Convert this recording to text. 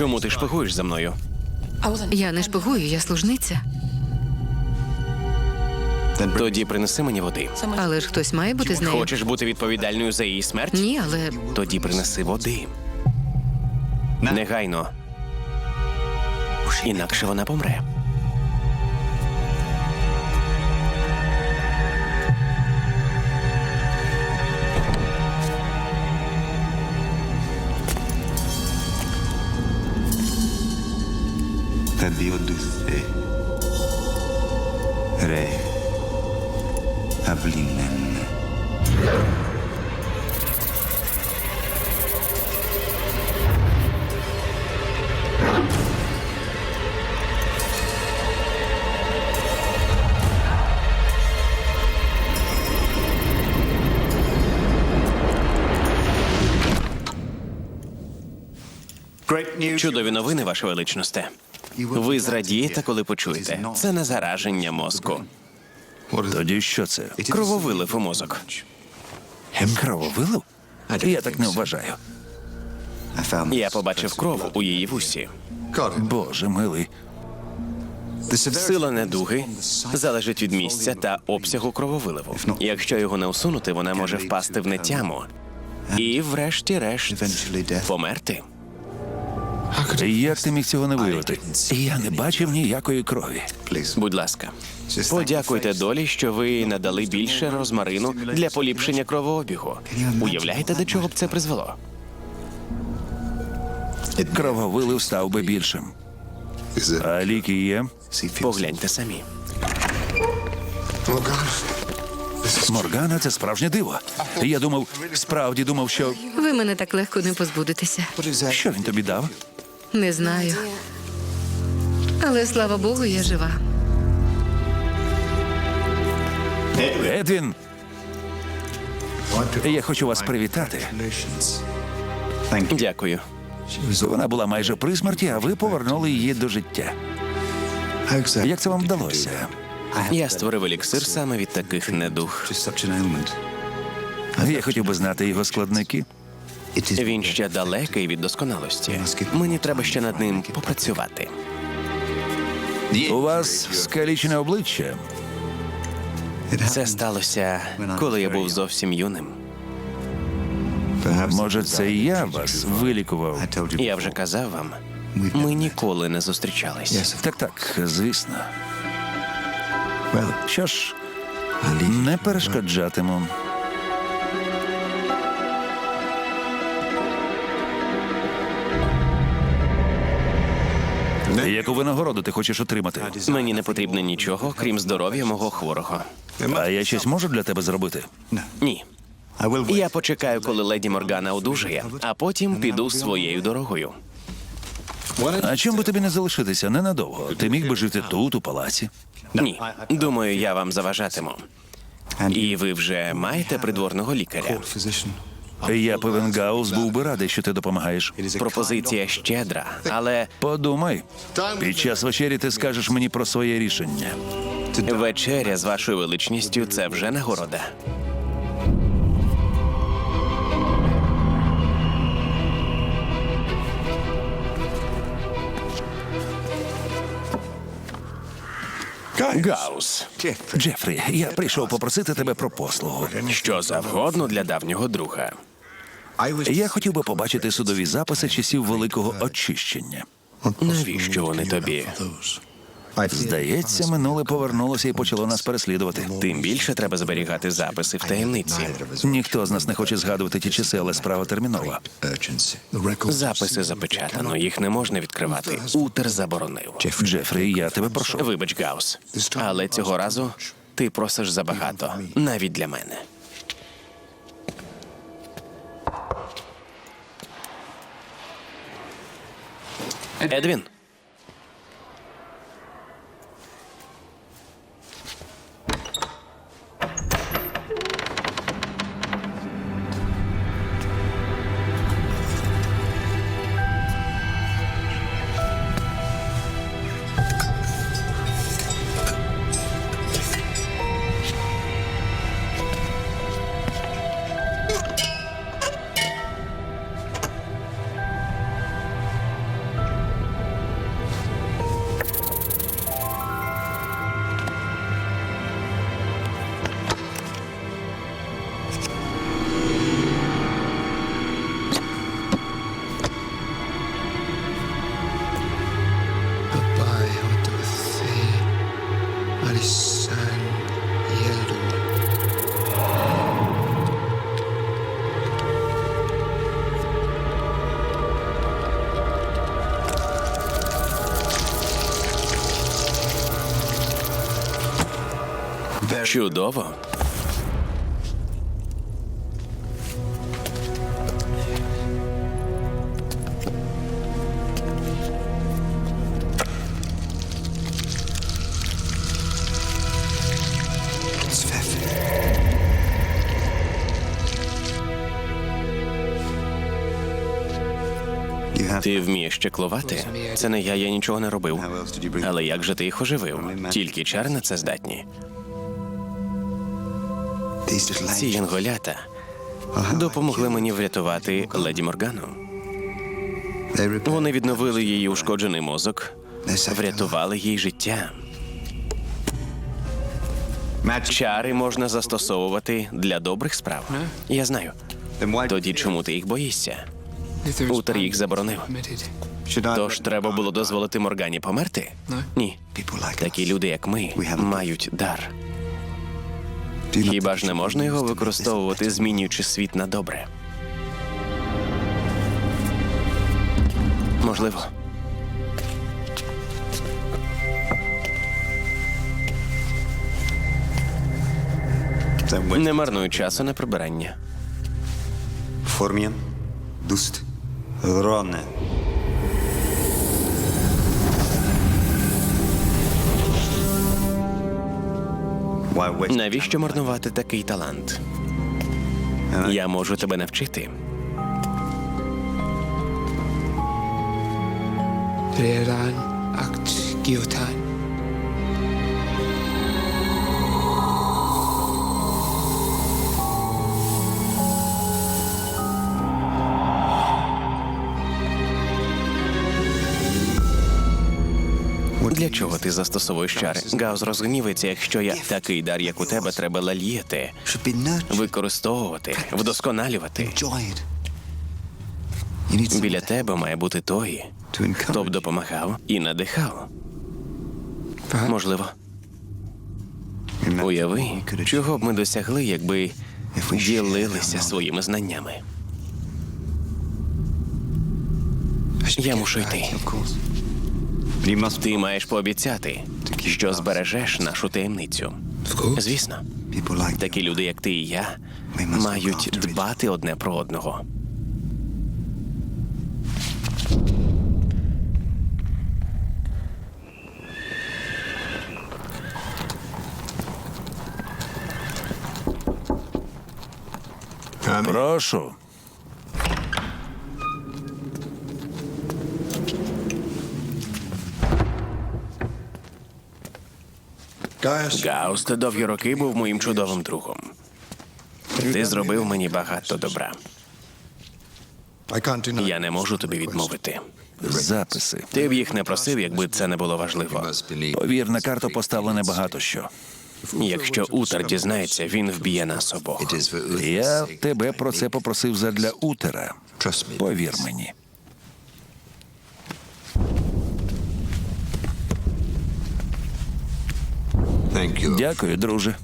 Чому ти шпигуєш за мною? Я не шпигую, я служниця. Тоді принеси мені води. Але ж хтось має бути з нею. Хочеш бути відповідальною за її смерть? Ні, але Тоді принеси води. Негайно. Інакше вона помре. Addio dulce. Re. Ablinen. Чудові новини, Ваше Величносте. Ви зрадієте, коли почуєте. Це не зараження мозку. Тоді що це? Крововилив у мозок. Крововилив? Я так не вважаю. Я побачив кров у її вусі. Боже милий. Сила недуги залежить від місця та обсягу крововиливу. Якщо його не усунути, вона може впасти в нетяму і, врешті-решт, померти. Як ти міг цього не виявити? Я не бачив ніякої крові. Будь ласка, подякуйте долі, що ви надали більше розмарину для поліпшення кровообігу. Уявляєте, до чого б це призвело? Крововилив став би більшим. А ліки є? Погляньте самі. Моргана це справжнє диво. Я думав, справді думав, що. ви мене так легко не позбудетеся. Що він тобі дав? Не знаю. Але слава Богу, я жива. Едвін! Я хочу вас привітати. Дякую. Вона була майже при смерті, а ви повернули її до життя. Як це вам вдалося? Я створив еліксир саме від таких недуг. Я хотів би знати його складники. Він ще далекий від досконалості. Мені треба ще над ним попрацювати. У вас скалічене обличчя. Це сталося, коли я був зовсім юним. Може, це і я вас вилікував? Я вже казав вам, ми ніколи не зустрічались. Так, так, звісно. Що ж, не перешкоджатиму. Яку винагороду ти хочеш отримати? Мені не потрібно нічого, крім здоров'я мого хворого. А я щось можу для тебе зробити? Ні. Я почекаю, коли леді Моргана одужає, а потім піду своєю дорогою. А чим би тобі не залишитися ненадовго? Ти міг би жити тут, у палаці. Ні, думаю, я вам заважатиму. І ви вже маєте придворного лікаря. Я певен Гаус був би радий, що ти допомагаєш. Пропозиція щедра, але Подумай, під час вечері ти скажеш мені про своє рішення. вечеря з вашою величністю це вже нагорода. Гаус. Джефрі, я прийшов попросити тебе про послугу. Що завгодно для давнього друга. Я хотів би побачити судові записи часів великого очищення. Навіщо вони тобі? Здається, минуле повернулося і почало нас переслідувати. Тим більше треба зберігати записи в таємниці. Ніхто з нас не хоче згадувати ті часи, але справа термінова. Записи запечатано, їх не можна відкривати. Утер заборонив. Джефрі, я тебе прошу. Вибач, Гаус. Але цього разу ти просиш забагато, навіть для мене. Едвін. Чудово. Ти вмієш чеклувати? Це не я, я нічого не робив. Але як же ти їх оживив? Тільки чар це здатні. Ці янголята допомогли мені врятувати леді Моргану. Вони відновили її ушкоджений мозок, врятували їй життя. Чари можна застосовувати для добрих справ. Я знаю. Тоді чому ти їх боїшся? Утер їх заборонив. Тож треба було дозволити Моргані померти? Ні. Такі люди, як ми, мають дар. Хіба ж не можна його використовувати, змінюючи світ на добре? Можливо. Не марнуй часу на прибирання. Formien. Dust. Ronne. Навіщо марнувати такий талант? Я можу тебе навчити. Redan акт, geotan. Для чого ти застосовуєш чари? Гаус розгнівається, якщо я такий дар, як у тебе, треба лальєти, використовувати, вдосконалювати. Біля тебе має бути той, хто б допомагав і надихав. Можливо, уяви, чого б ми досягли, якби ділилися своїми знаннями. Я мушу йти. Ти маєш пообіцяти, що збережеш нашу таємницю. Звісно, такі люди, як ти і я, мають дбати одне про одного. Прошу. Гауст довгі роки був моїм чудовим другом. Ти зробив мені багато добра. Я не можу тобі відмовити. Записи. Ти б їх не просив, якби це не було важливо. Повір, на карту поставлене багато що. Якщо Утер дізнається, він вб'є нас обох. Я тебе про це попросив задля утера. Повір мені. Дякую, друже.